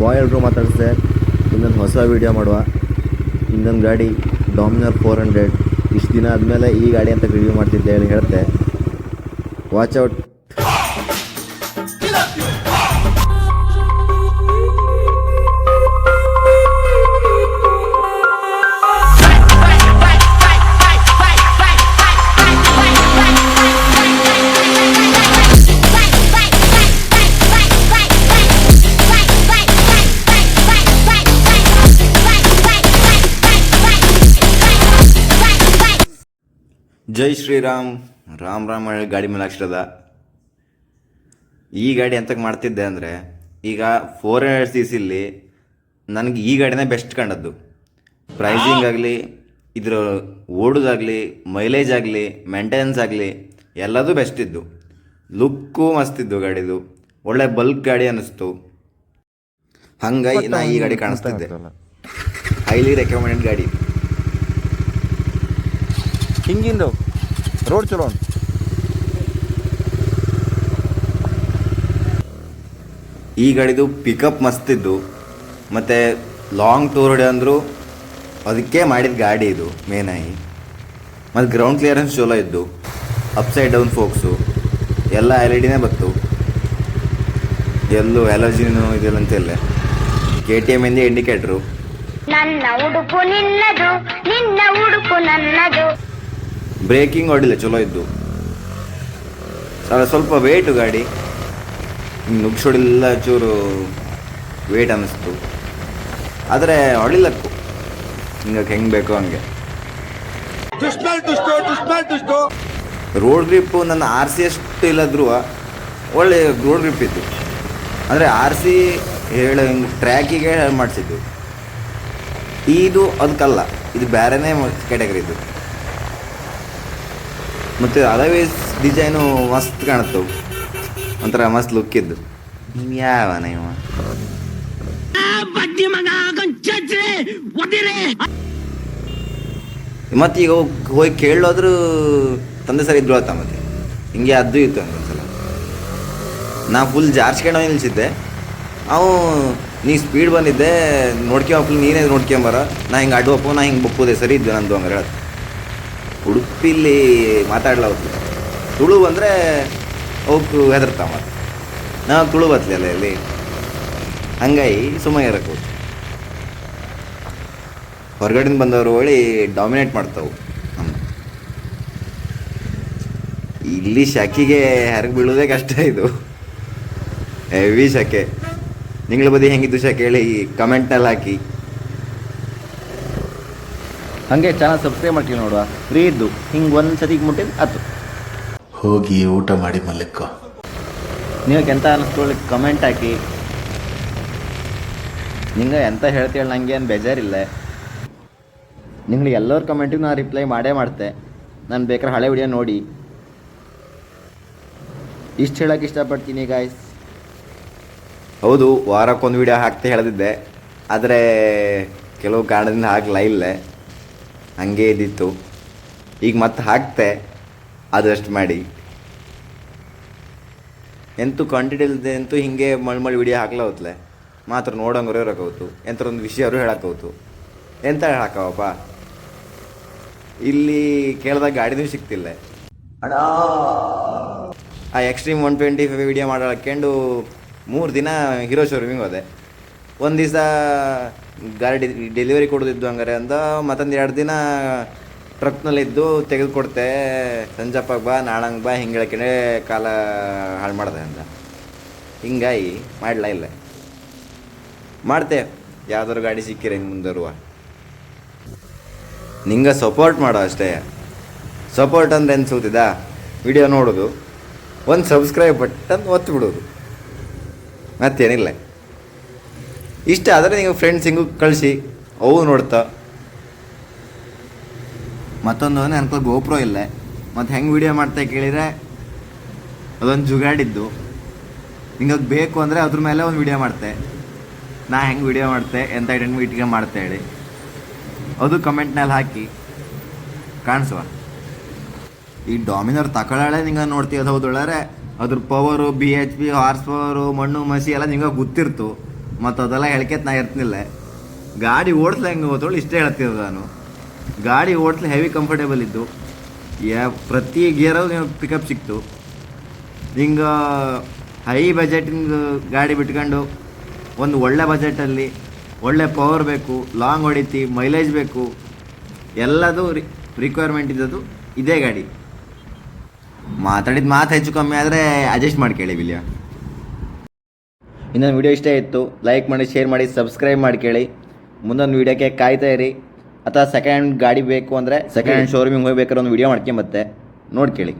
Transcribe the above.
ಬಾಯ್ ಎಲ್ಲರೂ ಮಾತಾಡಿಸಿದೆ, ಇನ್ನೊಂದು ಹೊಸ ವೀಡಿಯೋ ಮಾಡುವ. ಇನ್ನೊಂದು ಗಾಡಿ ಡಾಮಿನರ್ ಫೋರ್ ಹಂಡ್ರೆಡ್ ಇಷ್ಟು ದಿನ ಆದಮೇಲೆ ಈ ಗಾಡಿ ಅಂತ ರಿವ್ಯೂ ಮಾಡ್ತಿದ್ದೆ ಹೇಳಿ ಹೇಳ್ತೆ ವಾಚ್ ಔಟ್ ಜೈ ಶ್ರೀರಾಮ್ ರಾಮ್ ರಾಮ್ ಹೇಳಿ ಗಾಡಿ ಮೇಲೆ ಅಕ್ಷರದ ಈ ಗಾಡಿ ಎಂತಕ್ಕೆ ಮಾಡ್ತಿದ್ದೆ ಅಂದರೆ ಈಗ ಫೋರ್ ಹಂಡ್ರೆಡ್ ಸಿ ಸಿಲಿ ನನಗೆ ಈ ಗಾಡಿನೇ ಬೆಸ್ಟ್ ಕಂಡದ್ದು. ಪ್ರೈಸಿಂಗ್ ಆಗಲಿ ಇದ್ರ ಓಡೋದಾಗಲಿ ಮೈಲೇಜ್ ಆಗಲಿ ಮೇಂಟೆನೆನ್ಸ್ ಆಗಲಿ ಎಲ್ಲದೂ ಬೆಸ್ಟ್ ಇದ್ದು. ಲುಕ್ಕು ಮಸ್ತಿದ್ದು ಗಾಡಿದು. ಒಳ್ಳೆ ಬಲ್ಕ್ ಗಾಡಿ ಅನ್ನಿಸ್ತು. ಹಂಗಾಗಿ ನಾ ಈ ಗಾಡಿ ಕಾಣಿಸ್ತಿದ್ದೆ. ಹೈಲಿ ರೆಕಮೆಂಡೆಡ್ ಗಾಡಿ. ಹಿಂಗಿಂದು? ರೋಡ್ ಚಲೋ ಉಂಟು ಈ ಗಾಡಿದು ಪಿಕಪ್ ಮಸ್ತಿದ್ದು ಮತ್ತೆ ಲಾಂಗ್ ಟೂರ್ ಹೊಡೆ ಅಂದರು ಅದಕ್ಕೆ ಮಾಡಿದ ಗಾಡಿ ಇದು ಮೇನ್ ಆಗಿ ಮತ್ತು ಗ್ರೌಂಡ್ ಕ್ಲಿಯರೆನ್ಸ್ ಚಲೋ ಇದ್ದು ಅಪ್ಸೈಡ್ ಡೌನ್ ಫೋಕ್ಸು ಎಲ್ಲ ಎಲ್ ಇ ಡಿನೇ ಬತ್ತು. ಎಲ್ಲೂ ಎಲರ್ಜಿನೂ ಇದೆಲ್ಲ ಅಂತಿಲ್ಲ ಕೆ ಟಿ ಎಂ ಇಂದ ಇಂಡಿಕೇಟ್ರು ನನ್ನ ಉಡುಪು ನಿನ್ನದು ನಿನ್ನ ಉಡುಪು ನನ್ನದು. ಬ್ರೇಕಿಂಗ್ ಹೊಡಿಲ್ಲ ಚಲೋ ಇದ್ದು. ಸ್ವಲ್ಪ- ಸ್ವಲ್ಪ ವೇಟು ಗಾಡಿ. ನುಗ್ಸೋಡಿಲ್ಲ ಚೂರು ವೇಟ್ ಅನ್ನಿಸ್ತು. ಆದರೆ ಹೊಡಿಲಕ್ಕು ಹಿಂಗೆ ಹೆಂಗೆ ಬೇಕು ಹಂಗೆ. ರೋಡ್ ಗ್ರಿಪ್ಪು ನನ್ನ ಆರ್ ಸಿ ಅಷ್ಟು ಇಲ್ಲದ್ರೂ ಒಳ್ಳೆ ರೋಡ್ ಗ್ರಿಪ್ ಇತ್ತು. ಅಂದರೆ ಆರ್ ಸಿ ಹೇಳೋ ಹಿಂಗೆ ಟ್ರ್ಯಾಕಿಗೆ ಮಾಡಿಸಿದ್ದು. ಇದು ಅದಕ್ಕಲ್ಲ ಇದು ಬೇರೆನೇ ಕ್ಯಾಟಗರಿ ಇದು ಮತ್ತು ಅದರ್ವೈಸ್ ಡಿಸೈನು ಮಸ್ತ್ ಕಾಣುತ್ತವು. ಒಂಥರ ಮಸ್ತ್ ಲುಕ್ ಇದ್ದು. ಯಾವ ನೀವು ಮತ್ತೆ ಈಗ ಹೋಗ್- ಕೇಳೋದ್ರು ತಂದೆ ಸರಿ ಇದ್ರು ಆತ ಮತ್ತೆ. ಹಿಂಗೆ ಅದು ಇತ್ತು ಒಂದ್ಸಲ. ನಾ ಫುಲ್ ಜಾರ್ಸ್ಕೊಂಡು ನಿಲ್ಸಿದ್ದೆ. ಅವು ನೀ ಸ್ಪೀಡ್ ಬಂದಿದ್ದೆ ನೋಡ್ಕೊಂಬ ನೀನೇ ನೋಡ್ಕೊಂಬರ. ನಾ ಹಿಂಗೆ ಅಡ್ಡು ನಾ ಹಿಂಗೆ ಬಪ್ಪುದೆ, ಸರಿ ಇದ್ದು ನಂದು ಹಂಗಾರೆ ಉಡುಪಿಲಿ ಮಾತಾಡ್ಲ ತುಳು ಬಂದರೆ ಅವಕ್ಕೆ ಹೆದರ್ತಾವ ನಾ ತುಳು ಬತ್ಲಿ ಅಲ್ಲ ಇಲ್ಲಿ ಹಂಗಾಗಿ ಸುಮ್ಮನೆ ಇರಕ್ಕೆ ಹೊರಗಡೆಯಿಂದ ಬಂದವರು ಹೊಳಿ ಡಾಮಿನೇಟ್ ಮಾಡ್ತಾವು ಇಲ್ಲಿ ಶಕಿಗೆ ಹರಗೆ ಬೀಳೋದೇ ಕಷ್ಟ ಇದು. ಹೆವಿ ಶಕೆ. ನಿಂಗಳ ಬದಿ ಹೆಂಗಿದ್ದು ಶಕೆ ಹೇಳಿ ಕಮೆಂಟ್ನಲ್ಲಿ ಹಾಕಿ. ಹಂಗೆ ಚಾನಲ್ ಸಬ್ಸ್ಕ್ರೈಬ್ ಮಾಡ್ತೀವಿ ನೋಡುವ. ಫ್ರೀ ಇದ್ದು. ಹಿಂಗೆ ಒಂದು ಸತಿಗೆ ಮುಟ್ಟಿದ್ದು ಹತ್ತು. ಹೋಗಿ ಊಟ ಮಾಡಿ ಮಲ್ಲಿಕ್ಕ ನಿಮಗೆ ಎಂತ ಅನ್ನಿಸ್ಕೊಳ್ಳಿ ಕಮೆಂಟ್ ಹಾಕಿ. ನಿಂಗೆ ಎಂತ ಹೇಳ್ತೀವಿ ನಂಗೆ ಏನು ಬೇಜಾರಿಲ್ಲ. ನಿಮ್ಗೆ ಎಲ್ಲರ ಕಮೆಂಟಿಗೂ ನಾನು ರಿಪ್ಲೈ ಮಾಡೇ ಮಾಡ್ತೆ. ನಾನು ಬೇಕಾದ್ರೆ ಹಳೆ ವಿಡಿಯೋ ನೋಡಿ. ಇಷ್ಟು ಹೇಳಕ್ಕೆ ಇಷ್ಟಪಡ್ತೀನಿ ಗಾಯ್ಸ್ ಹೌದು ವಾರಕ್ಕೊಂದು ವಿಡಿಯೋ ಹಾಕ್ತೆ ಹೇಳ್ದಿದ್ದೆ. ಆದರೆ ಕೆಲವು ಕಾರಣದಿಂದ ಹಾಕ್ಲಾ ಇಲ್ಲ. ಹಂಗೆ ಇದ್ದಿತ್ತು. ಈಗ ಮತ್ತೆ ಹಾಕ್ತೆ ಅದಷ್ಟು ಮಾಡಿ. ಎಂತೂ ಕ್ವಾಂಟಿಟಿ ಇಲ್ಲದೆ ಅಂತೂ ಹಿಂಗೆ ಮಳ್ ಮಳಿ ವಿಡಿಯೋ ಹಾಕ್ಲ ಹೋತ್ಲೆ ಮಾತ್ರ ನೋಡಂಗ್ರೆ ಇರೋಕೌತು ಎಂಥ ಒಂದು ವಿಷಯ ಅವರು ಹೇಳಕ್ಕೌತು ಎಂತ ಹೇಳಕ್ಕವಪ್ಪ? ಇಲ್ಲಿ ಕೇಳಿದಾಗ ಗಾಡಿನೂ ಸಿಕ್ತಿಲ್ಲ. ಆ extreme one twenty five video ಮಾಡಾಕೊಂಡು ಮೂರು ದಿನ ಹೀರೋ ಶೋರೂಮಿಂಗ್ ಹೋದೆ. ಒಂದು ದಿವಸ ಗಾಡಿ ಡೆಲಿವರಿ ಕೊಡೋದಿದ್ದು ಹಂಗಾರೆ ಅಂದ, ಮತ್ತೊಂದು ಎರಡು ದಿನ ಟ್ರಕ್ನಲ್ಲಿದ್ದು ತೆಗೆದುಕೊಡ್ತೆ ಸಂಜಪ್ಪಾಗ ಬಾ ನಾಳಂಗೆ ಬಾ, ಹಿಂಗೆ ಹೇಳಕ್ಕೆ ಕಾಲ ಹಾಳು ಮಾಡಿದೆ ಅಂದ. ಹಿಂಗಾಯಿ ಮಾಡಲ ಇಲ್ಲ. ಮಾಡ್ತೆ, ಯಾವ್ದಾದ್ರು ಗಾಡಿ ಸಿಕ್ಕಿರ ಹಿಂಗೆ ಮುಂದರುವ. ನಿಂಗೆ ಸಪೋರ್ಟ್ ಮಾಡೋ ಅಷ್ಟೇ. ಸಪೋರ್ಟ್ ಅಂದ್ರೆ ಸೂತಿದಾ? ವಿಡಿಯೋ ನೋಡೋದು. ಒಂದು ಸಬ್ಸ್ಕ್ರೈಬ್ ಬಟನ್ ಒತ್ತು ಬಿಡೋದು. ಮತ್ತೇನಿಲ್ಲ. ಇಷ್ಟ ಆದರೆ ನೀವು ಫ್ರೆಂಡ್ಸ್ ಹಿಂಗೂ ಕಳಿಸಿ ಅವು ನೋಡ್ತಾ. ಮತ್ತೊಂದು ನನ್ನ ಗೋಪ್ರೋ ಇಲ್ಲ. ಮತ್ತು ಹೆಂಗೆ ವಿಡಿಯೋ ಮಾಡ್ತಾ ಕೇಳಿದರೆ, ಅದೊಂದು ಜುಗಾಡಿದ್ದು. ನಿಂಗೆ ಅದು ಬೇಕು ಅಂದರೆ ಅದ್ರ ಮೇಲೆ ಒಂದು ವಿಡಿಯೋ ಮಾಡ್ತೆ. ನಾ ಹೆಂಗೆ ವಿಡಿಯೋ ಮಾಡ್ತೆ ಎಂಥ ಐಟಮ್ ಇಟ್ಕೊಂಡು ಮಾಡ್ತೆ ಹೇಳಿ. ಅದು ಕಮೆಂಟ್ನಲ್ಲಿ ಹಾಕಿ. ಕಾಣಿಸುವ. ಈ ಡಾಮಿನರ್ ತಗೊಳ್ಳಾಳೆ ನಿಂಗೆ ನೋಡ್ತೀವಿ ಅದು ಹೌದೊಳರೆ ಅದ್ರ power B H P horse power ಮಣ್ಣು, ಮಸಿ ಎಲ್ಲ ನಿಂಗೆ ಗೊತ್ತಿರ್ತು. ಮತ್ತು ಅದೆಲ್ಲ ಹೇಳ್ಕೆತ್ ನಾ ಇರ್ತಿಲ್ಲ ಗಾಡಿ ಓಡಿಸ್ಲ ಹೆಂಗೆ ಹೋತೋಳು ಇಷ್ಟೇ ಹೇಳ್ತಿದ್ದೆ ನಾನು. ಗಾಡಿ ಓಡಿಸ್ಲಿ ಹೆವಿ ಕಂಫರ್ಟೇಬಲ್ ಇದ್ದು. ಯಾ, ಪ್ರತಿ ಗೇರಲ್ಲೂ ನೀವು ಪಿಕಪ್ ಸಿಕ್ತು. ಹಿಂಗೆ ಹೈ ಬಜೆಟಿಂಗ್ ಗಾಡಿ ಬಿಟ್ಕೊಂಡು ಒಂದು ಒಳ್ಳೆ ಬಜೆಟಲ್ಲಿ ಒಳ್ಳೆ ಪವರ್ ಬೇಕು ಲಾಂಗ್ ಹೊಡಿತಿ ಮೈಲೇಜ್ ಬೇಕು, ಎಲ್ಲದೂ ರಿಕ್ವೈರ್ಮೆಂಟ್ ಇದ್ದದ್ದು ಇದೇ ಗಾಡಿ. ಮಾತಾಡಿದ ಮಾತು ಹೆಚ್ಚು ಕಮ್ಮಿ ಆದರೆ ಅಡ್ಜಸ್ಟ್ ಮಾಡಿ ಕೇಳಿ ವಿಲಿಯ ಇನ್ನೊಂದು ವಿಡಿಯೋ ಇಷ್ಟ ಇತ್ತು. ಲೈಕ್ ಮಾಡಿ ಶೇರ್ ಮಾಡಿ ಸಬ್ಸ್ಕ್ರೈಬ್ ಮಾಡಿ ಕೇಳಿ. ಮುಂದೊಂದು ವಿಡಿಯೋಕ್ಕೆ ಕಾಯ್ತಾ ಇರಿ. ಅಥವಾ ಸೆಕೆಂಡ್ ಹ್ಯಾಂಡ್ ಗಾಡಿ ಬೇಕು ಅಂದರೆ ಸೆಕೆಂಡ್ ಹ್ಯಾಂಡ್ ಶೋರೂಮಿಗೆ ಹೋಗ್ಬೇಕಾದ್ರೆ ಒಂದು ವಿಡಿಯೋ ಮಾಡ್ಕೊಂಬತ್ತೆ. ನೋಡಿ ಕೇಳಿ.